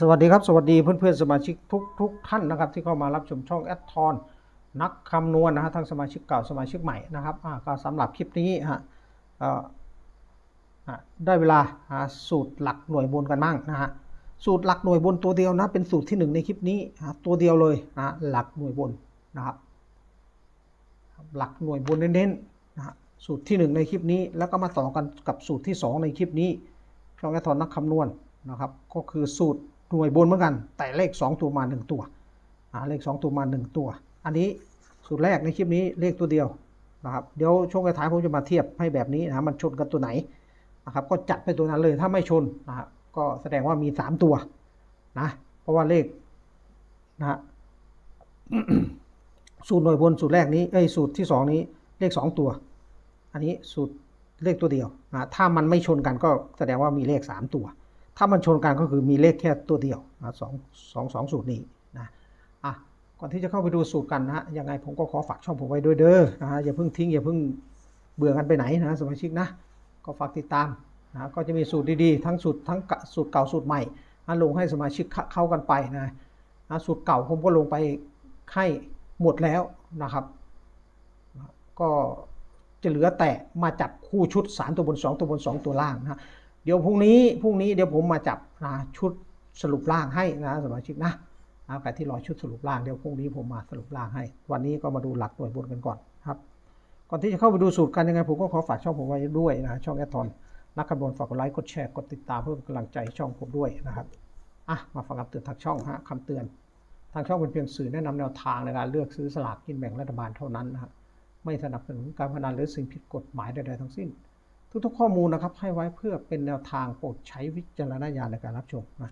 สวัสดีครับ สวัสดีเพื่อนๆสมาชิกทุกทุกท่านนะครับ ที่เข้ามารับชมช่องแอดทอนนักคำนวณนะฮะทั้งสมาชิกเก่าสมาชิกใหม่นะครับก็สำหรับคลิปนี้ฮะได้เวลาหาสูตรหลักหน่วยบนกันบ้างนะฮะสูตรหลักหน่วยบนตัวเดียวนะเป็นสูตรที่หนึ่งในคลิปนี้ตัวเดียวเลยนะหลักหน่วยบนนะครับหลักหน่วยบนเน้นๆนะฮะสูตรที่หนึ่งในคลิปนี้ แล้วก็มาต่อกันกับสูตรที่สองในคลิปนี้ช่องแอดทอนนักคำนวณ นะครับ ก็คือสูตรหน่วยบนเหมือนกัน แต่เลข 2 ตัวมา 1 ตัวเลข 2 ตัวมา 1 ตัว อันนี้สูตรแรกในคลิปนี้เลขตัวเดียวนะครับเดี๋ยวช่วงท้ายผมจะมาเทียบให้แบบนี้นะมันชนกันตัวไหนนะครับก็จัดไปตัวนั้นเลยถ้าไม่ชนนะครับก็แสดงว่ามี 3 ตัวนะเพราะว่าเลขนะฮะสูตรหน่วยบนสูตรแรกนี้เอ้ยสูตรที่ 2 นี้เลข 2 ตัว อันนี้สูตรเลขตัวเดียวนะถ้ามันไม่ชนกันก็แสดงว่ามีเลข 3 ตัว ถ้ามันชนกันก็คือมีเลขแค่ตัวเดียวนะสองสองสองสูตรนี้นะอะก่อนที่จะเข้าไปดูสูตรกันนะฮะยังไงผมก็ขอฝากช่องผมไว้ด้วยเด้อนะฮะอย่าเพิ่งทิ้งอย่าเพิ่งเบื่อกันไปไหนนะสมาชิกนะก็ฝากติดตามนะก็จะมีสูตรดีๆ ทั้งสูตรทั้งสูตรเก่าสูตรใหม่นะลงให้สมาชิกเข้ากันไปนะนะสูตรเก่าผมก็ลงไปให้หมดแล้วนะครับก็จะเหลือแต่มาจับคู่ชุด 3 ตัวบน 2 ตัวบน 2 ตัวล่างนะ เดี๋ยวพรุ่งนี้พรุ่งนี้เดี๋ยวผมมาจับนะชุดสรุปล่างให้นะสมาชิกนะนะใครที่รอชุดสรุปล่างเดี๋ยวพรุ่งนี้ผมมาสรุปล่างให้ วันนี้ก็มาดูหลักหน่วยบนกันก่อนครับ ก่อนที่จะเข้าไปดูสูตรกันยังไงผมก็ขอฝากช่องผมไว้ด้วยนะช่องแอดทอนนักคำนวณฝากกดไลค์กดแชร์กดติดตามเพื่อเป็นกำลังใจช่องผมด้วยนะครับอะมาฟังคำเตือนทางช่องฮะคำเตือนทางช่องเป็นเพียงสื่อแนะนำแนวทางในการเลือกซื้อสลากกินแบ่งรัฐบาลเท่านั้นนะครับไม่สนับสนุนการพนันหรือสิ่งผิดกฎหมายใดๆทั้งสิ้น ทุกๆ ข้อมูลนะครับให้ไว้เพื่อเป็นแนวทางโปรดใช้วิจารณญาณในการรับชมนะ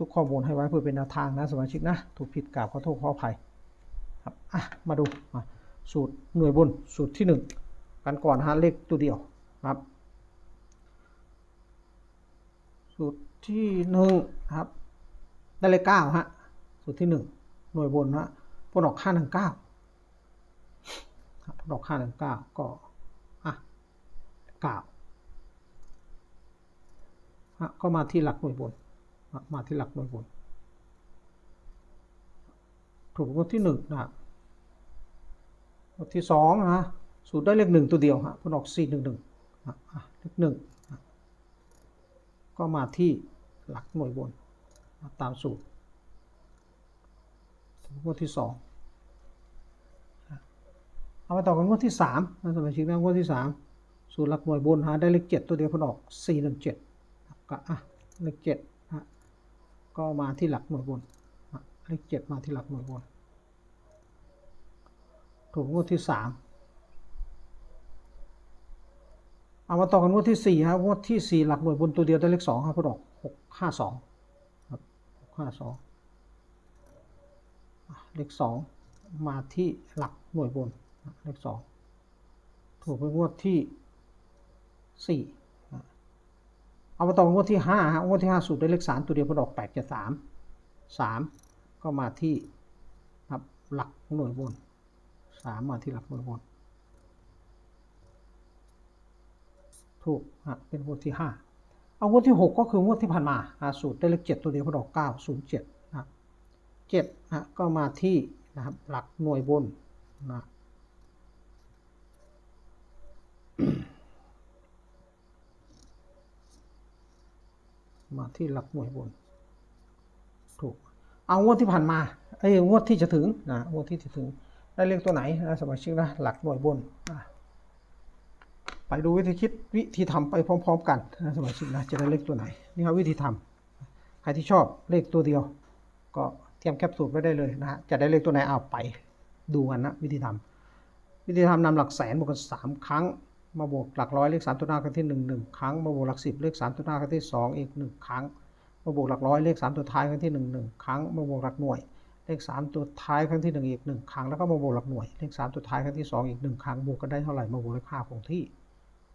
ทุกๆ ข้อมูลให้ไว้เพื่อเป็นแนวทางนะสมาชิกนะถูกผิดกล่าวขอโทษขออภัยครับอะมาดูมาสูตรหน่วยบนสูตรที่หนึ่งกันก่อนฮะเลขตัวเดียวครับ สูตรที่หนึ่งครับได้เลขเก้าฮะสูตรที่หนึ่งหน่วยบนฮะพวกดอกห้าหนึ่งเก้าครับดอกห้าหนึ่งเก้าก็อะเก้า ก็มาที่หลักหน่วยบน มาที่หลักหน่วยบน ถูกงวที่หนึ่งนะครับงวที่สองนะสูตรได้เลขหนึ่งตัวเดียวฮะพออกสี่หนึ่งหนึ่งเลขหนึ่งก็มาที่หลักหน่วยบน ตามสูตรถึงงวดที่สองเอามาต่อกันงวดที่สามนะสมาชิกนะงวดที่สามสูตรหลักหน่วยบนหาได้เลขเจ็ดตัวเดียวพออกสี่หนึ่งเจ็ด ก็อะเลขเจ็ดฮะก็มาที่หลักหน่วยบนเลขเจ็ดมาที่หลักหน่วยบน ถูกงวดที่สามเอามาต่อกันงวดที่สี่ครับงวดที่สี่หลักหน่วยบนตัวเดียวได้เลขสองครับพอดอกหกห้าสองครับหกห้าสองเลขสองมาที่หลักหน่วยบนเลขสองถูกเป็นงวดที่สี่ เอามาต่องวดที่ห้าฮะงวดที่ห้าสูตรได้เลขสามตัวเดียวพอดอกแปดจะสามสามก็มาที่ครับหลักหน่วยบนสามมาที่หลักหน่วยบน ถูกฮะเป็นงวดที่ห้าเอางวดที่หกก็คืองวดที่ผ่านมาอ่าสูตรได้เลขเจ็ดตัวเดียวพอดอกเก้าศูนย์เจ็ดนะเจ็ดฮะก็มาที่นะครับหลักหน่วยบนนะ มาที่หลักหน่วยบน ถูก เอางวดที่ผ่านมาไอ้งวดที่จะถึงนะงวดที่จะถึง ได้เลขตัวไหนนะสมาชิกนะหลักหน่วยบนนะไปดูวิธีคิดวิธีทำไปพร้อม ๆ กันนะสมาชิกนะจะได้เลขตัวไหนนี่ครับวิธีทำใครที่ชอบเลขตัวเดียว ก็เตรียมแคปซูลไว้ได้เลยนะฮะจะได้เลขตัวไหนเอาไปดูกันนะวิธีทำวิธีทำนำหลักแสนบวกกันสามครั้ง มาบวกหลักร้อยเลขสามตัวหน้าครั้งที่หนึ่งหนึ่งครั้ง มาบวกหลักสิบเลขสามตัวหน้าครั้งที่สองอีกหนึ่งครั้ง มาบวกหลักร้อยเลขสามตัวท้ายครั้งที่หนึ่งหนึ่งครั้ง มาบวกหลักหน่วยเลขสามตัวท้ายครั้งที่หนึ่งอีกหนึ่งครั้ง แล้วก็มาบวกหลักหน่วย เลขสามตัวท้ายครั้งที่สองอีกหนึ่งครั้ง บวกกันได้เท่าไหร่ มาบวกเลขค่าคงที่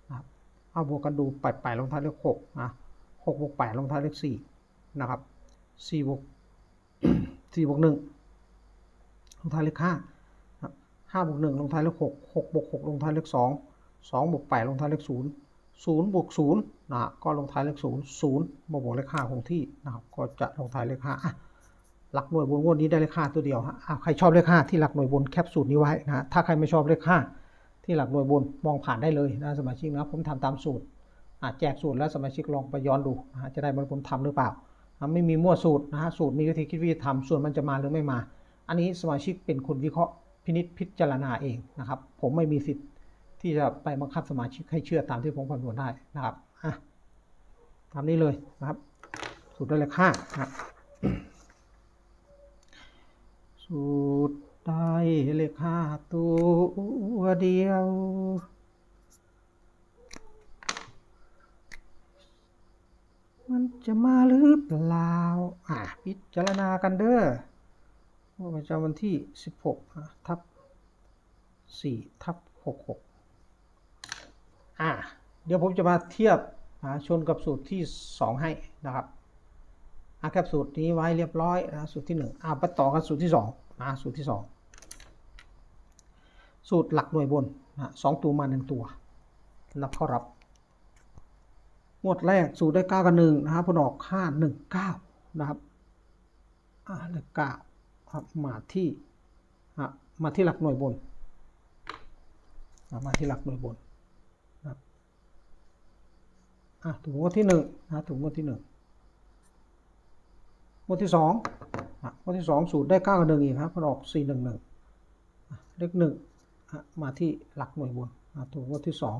นะครับ เอาบวกกันดูแปดแปดลงท้ายเลขหกนะหกบวกแปดลงท้ายเลขสี่นะครับสี่บวกสี่บวกหนึ่งลงท้ายเลขห้าห้าบวกหนึ่งลงท้ายเลขหกหกบวกหกลงท้ายเลขสอง สองบวกแปดลงท้ายเลขศูนย์ศูนย์บวกศูนย์นะก็ลงท้ายเลขศูนย์ศูนย์มาบวกเลขห้าคงที่นะครับก็จะลงท้ายเลขห้าอะหลักหน่วยบนงวดนี้ได้เลขห้าตัวเดียวฮะใครชอบเลขห้าที่หลักหน่วยบนแคปสูตรนี้ไว้นะฮะถ้าใครไม่ชอบเลขห้าที่หลักหน่วยบนมองผ่านได้เลยนะสมาชิกนะผมทำตามสูตรอะแจกสูตรแล้วสมาชิกลองไปย้อนดูนะจะได้เหมันผมทำหรือเปล่า ไม่มีมั่วสูตรนะฮะสูตรมีวิธีคิดวิธีทำส่วนมันจะมาหรือไม่มา อันนี้สมาชิกเป็นคนวิเคราะห์พินิจพิจารณาเองนะครับผมไม่มีสิทธิ์ ที่จะไปบังคับสมาชิกให้เชื่อตามที่ผมคำนวณได้นะครับตามนี้เลยนะครับ สูตรได้เลขห้านะครับสูตรได้เลขห้าตัวเดียวมันจะมาหรือเปล่า อะ พิจารณากันเด้อว่าประจำวันที่ 16อะทับ4ทับ66 อะเดี๋ยวผมจะมาเทียบนะชนกับสูตรที่ 2 ให้นะครับอะแคปสูตรนี้ไว้เรียบร้อยนะสูตรที่1อะไปต่อกันสูตรที่2นะสูตรที่ 2 สูตรหลักหน่วยบนนะสองตัวมาหนึ่งตัวนับเข้ารับงวดแรกสูตรได้เก้ากับหนึ่งนะครับผลออกห้าหนึ่งเก้านะครับอ่าเลขเก้ามาที่มาที่หลักหน่วยบน มาที่หลักหน่วยบนนะครับ อะถูกงวดที่หนึ่งนะถูกงวดที่หนึ่งงวดที่สองอะงวดที่สองสูตรได้เก้ากับหนึ่งอีกครับผลออกสี่หนึ่งหนึ่งเลขหนึ่งมาที่หลักหน่วยบนถูกงวดที่สอง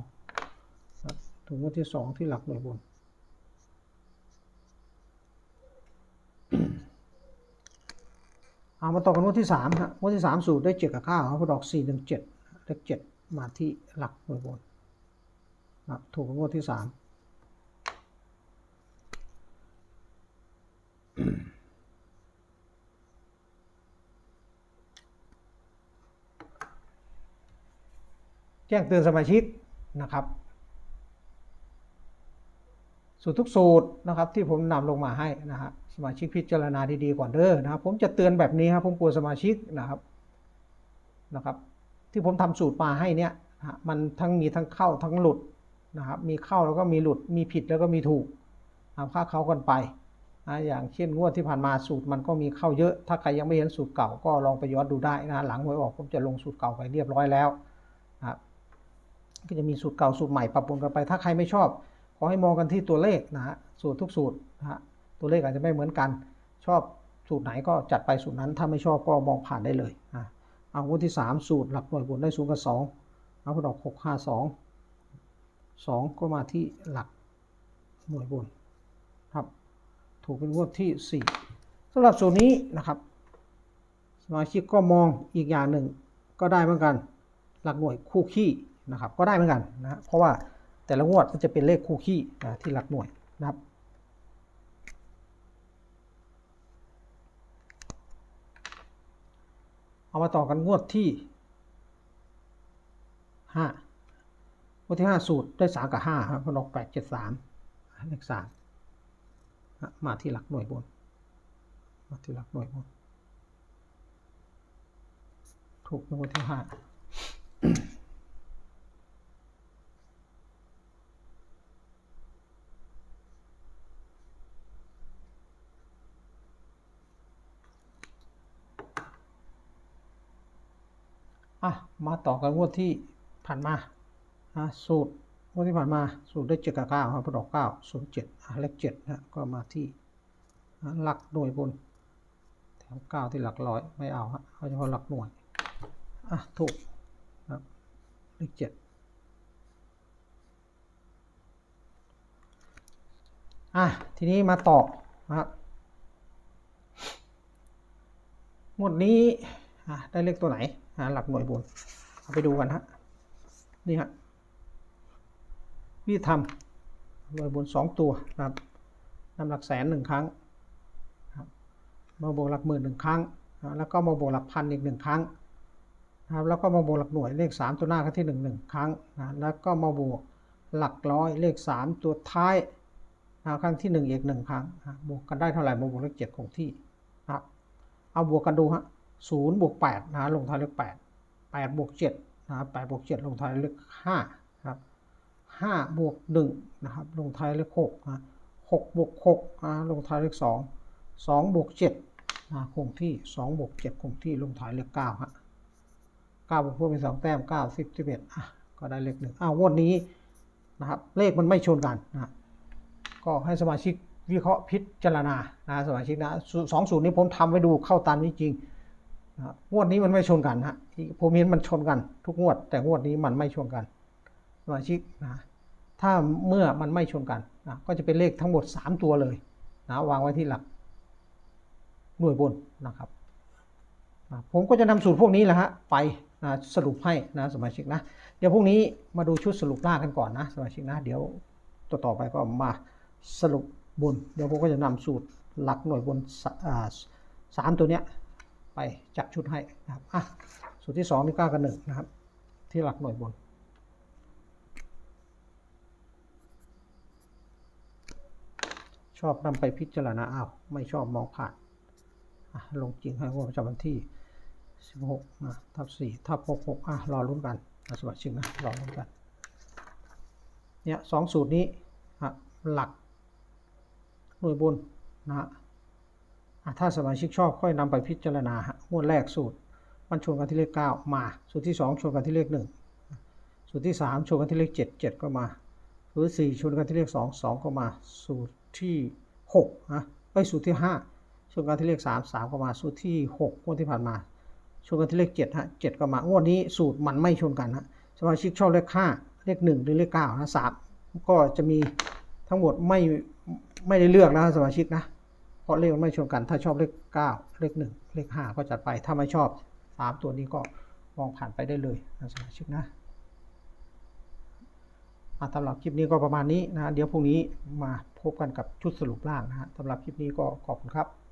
ถึงวันที่สองที่หลักหน่วยบนเอามาต่อกันวันที่สามฮะวันที่สามสูตรได้เจ็ดกับเก้าครับอดอกสี่หนึ่งเจ็ดเลขเจ็ดมาที่หลักหน่วยบน ถูกกับงวดที่สามแจ้งเตือนสมาชิกนะครับ สูตรทุกสูตรนะครับ ที่ผมนำลงมาให้นะฮะสมาชิกพิจารณาดีๆก่อนเด้อนะครับผมจะเตือนแบบนี้ครับผมกลัวสมาชิกนะครับนะครับ ที่ผมทำสูตรมาให้เนี่ยนะฮะมันทั้งมีทั้งเข้าทั้งหลุด นะครับ มีเข้าแล้วก็มีหลุด มีผิดแล้วก็มีถูกเอาค่าเขากันไปนะอย่างเช่นงวดที่ผ่านมาสูตรมันก็มีเข้าเยอะ ถ้าใครยังไม่เห็นสูตรเก่าก็ลองไปย้อนดูได้นะ หลังหวยออกผมจะลงสูตรเก่าไปเรียบร้อยแล้วนะครับก็จะมีสูตรเก่าสูตรใหม่ปรับปรุงกันไป ถ้าใครไม่ชอบ ขอให้มองกันที่ตัวเลขนะฮะ สูตรทุกสูตรนะฮะ ตัวเลขอาจจะไม่เหมือนกัน ชอบสูตรไหนก็จัดไปสูตรนั้น ถ้าไม่ชอบก็มองผ่านได้เลยอะเอางวดที่ 3 สูตรหลักหน่วยบนได้สูงกับ2เอาผลออก6 5 2 ก็มาที่หลักหน่วยบนครับ ถูกเป็นงวดที่ 4สำหรับสูตรนี้นะครับ สมาชิกก็มองอีกอย่างหนึ่งก็ได้เหมือนกัน หลักหน่วยคู่ขี้นะครับก็ได้เหมือนกันนะฮะเพราะว่าแต่ละงวดมันจะเป็นเลขคู่ขี้นะที่หลักหน่วยนะครับเอามาต่อกันงวดที่ห้า งวดที่ห้าสูตรได้สามกับห้าครับมันออกแปดเจ็ดสามเลขสามมาที่หลักหน่วยบน มาที่หลักหน่วยบน ถูกในงวดที่ห้าอะ มาต่อกันงวดที่ผ่านมา อะสูตรงวดที่ผ่านมาสูตรได้เจ็ดกับเก้าครับพอดอกเก้าศูนย์เจ็ดเลขเจ็ดนะก็มาที่หลักหน่วยบนแถวเก้าที่หลักร้อยไม่เอาฮะเอาเฉพาะหลักหน่วยอะถูกครับเลขเจ็ดอะทีนี้มาต่อนะครับงวดนี้อะได้เลขตัวไหนหาหลักหน่วยบนเอาไปดูกันฮะนี่ฮะ วิธีทำหน่วยบนสองตัวนะครับนำหลักแสนหนึ่งครั้งมาบวกหลักหมื่นหนึ่งครั้ง แล้วก็มาบวกหลักพันอีกหนึ่งครั้งนะครับแล้วก็มาบวกหลักหน่วยเลขสามตัวหน้าครั้งที่หนึ่งหนึ่งครั้งนะแล้วก็มาบวกหลักร้อยเลขสามตัวท้ายนะครั้งที่หนึ่งอีกหนึ่งครั้งนะบวกกันได้เท่าไหร่มาบวกเลขเจ็ดคงที่นะครับเอาบวกกันดูฮะศูนย์บวกแปดนะลงท้ายเลขแปดแปดบวกเจ็ดนะครับแปดบวกเจ็ดลงท้ายเลขห้า ครับห้าบวกหนึ่งนะครับลงท้ายเลขหกนะหกบวกหกอ่าลงท้ายเลขสองสองบวกเจ็ดนะคงที่สองบวกเจ็ดคงที่ลงท้ายเลขเก้าฮะเก้าบวกพวกเป็นสองแต้มเก้าสิบสิบเอ็ดอะก็ได้เลขหนึ่งอ้าววดนี้นะครับเลขมันไม่ชนกันนะก็ให้สมาชิกวิเคราะห์พิจารณานะสมาชิกนะสองสูตรนี้ผมทำไว้ดูเข้าตามนี้จริงนะครับงวดนี้มันไม่ชนกันฮะผมเห็นมันชนกันทุกงวด แต่งวดนี้มันไม่ชนกันสมาชิกนะ ถ้าเมื่อมันไม่ชนกันนะก็จะเป็นเลขทั้งหมด 3 ตัวเลยนะวางไว้ที่หลักหน่วยบนนะครับนะผมก็จะนำสูตรพวกนี้แหละฮะไปนะสรุปให้นะสมาชิกนะ เดี๋ยวพรุ่งนี้มาดูชุดสรุปล่างกันก่อนนะสมาชิกนะ เดี๋ยวต่อต่อไปก็มาสรุปบน เดี๋ยวผมก็จะนำสูตรหลักหน่วยบนสาสามตัวเนี้ยไปจัดชุดให้นะครับอะสูตรที่สองนี่เก้ากับหนึ่งนะครับ ที่หลักหน่วยบน ชอบนำไปพิจารณาเอาไม่ชอบมองผ่านลงจริงให้ว่าประจำวันที่ 16นะทับ4ทับ66อะรอลุ้นกันนะสวัสดีนะรอลุ้นกันเนี่ยสองสูตรนี้หลักหน่วยบนนะฮะถ้าสมาชิกชอบค่อยนำไปพิจารณาฮะงวดแรกสูตรมันชนกันที่เลข 9 มา สูตรที่ 2 ชนกันที่เลข 1 สูตรที่ 3 ชนกันที่เลข 7 7 ก็มา สูตรที่4ชนกันที่เลข 2 2 ก็มา สูตร ที่6นะไปสูตรที่ 5ชนกันที่เลข 3 3 ก็มาสูตรที่6งวดที่ผ่านมาชนกันที่เลข7ฮะ7ก็มางวดนี้สูตรมันไม่ชนกันฮะสมาชิกชอบเลข 5 เลข 1 หรือเลข9นะ3ก็จะมีทั้งหมดไม่ไม่ได้เลือกนะสมาชิกนะเพราะเลขมันไม่ชนกัน ถ้าชอบเลข 9 เลข 1 เลข 5 ก็จัดไปถ้าไม่ชอบ 3 ตัวนี้ก็มองผ่านไปได้เลยนะสมาชิกนะ สำหรับคลิปนี้ก็ประมาณนี้นะ เดี๋ยวพรุ่งนี้มาพบกันกับชุดสรุปล่างนะฮะสำหรับคลิปนี้ก็ขอบคุณครับ